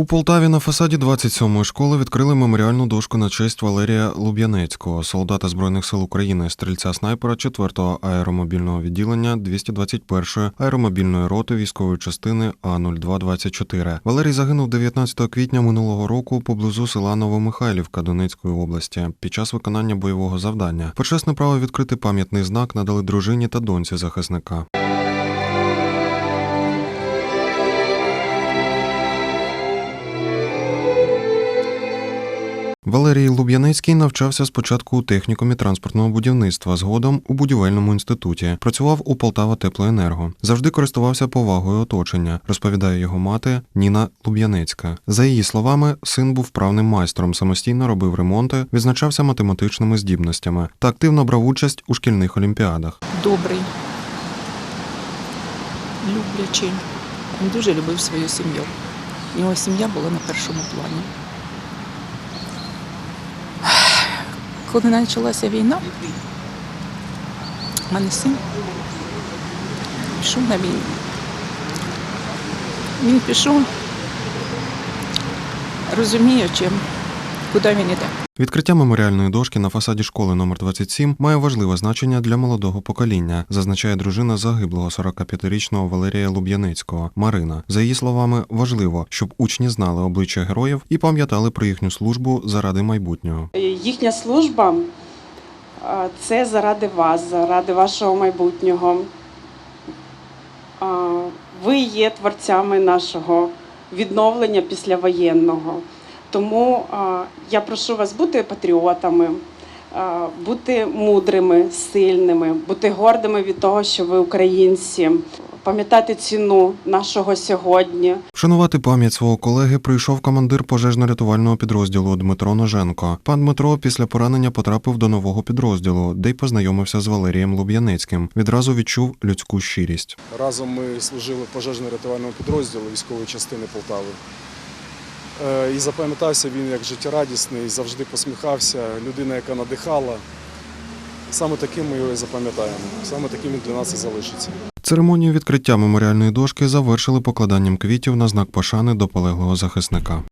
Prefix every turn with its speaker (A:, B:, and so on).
A: У Полтаві на фасаді 27-ї школи відкрили меморіальну дошку на честь Валерія Луб'янецького, солдата Збройних сил України, стрільця снайпера 4-го аеромобільного відділення 221-ї аеромобільної роти військової частини А0224. Валерій загинув 19 квітня минулого року поблизу села Новомихайлівка Донецької області під час виконання бойового завдання. Почесне право відкрити пам'ятний знак надали дружині та доньці захисника. Валерій Луб'янецький навчався спочатку у технікумі транспортного будівництва, згодом у будівельному інституті. Працював у Полтава Теплоенерго. Завжди користувався повагою оточення, розповідає його мати Ніна Луб'янецька. За її словами, син був вправним майстром, самостійно робив ремонти, відзначався математичними здібностями та активно брав участь у шкільних олімпіадах.
B: добрий, люблячий. Він дуже любив свою сім'ю. Його сім'я була на першому плані. Коли почалася війна, в мене син пішов на війну. Він пішов, розуміючи, куди він іде.
A: Відкриття меморіальної дошки на фасаді школи номер 27 має важливе значення для молодого покоління, зазначає дружина загиблого 45-річного Валерія Луб'янецького Марина. За її словами, важливо, щоб учні знали обличчя героїв і пам'ятали про їхню службу заради майбутнього.
C: Їхня служба це заради вас, заради вашого майбутнього. Ви є творцями нашого відновлення післявоєнного. Тому а, я прошу вас бути патріотами, а, бути мудрими, сильними, бути гордими від того, що ви українці, пам'ятати ціну нашого сьогодні,
A: Вшанувати пам'ять свого колеги прийшов командир пожежно-рятувального підрозділу Дмитро Ноженко. Пан Дмитро після поранення потрапив до нового підрозділу, де й познайомився з Валерієм Луб'янецьким. Відразу відчув людську щирість.
D: Разом ми служили пожежно-рятувальному підрозділі військової частини Полтави. Е, І запам'ятався він як життєрадісний, завжди посміхався, людина, яка надихала. Саме таким ми його і запам'ятаємо. Саме таким він для нас і залишиться.
A: Церемонію відкриття меморіальної дошки завершили покладанням квітів на знак пошани до полеглого захисника.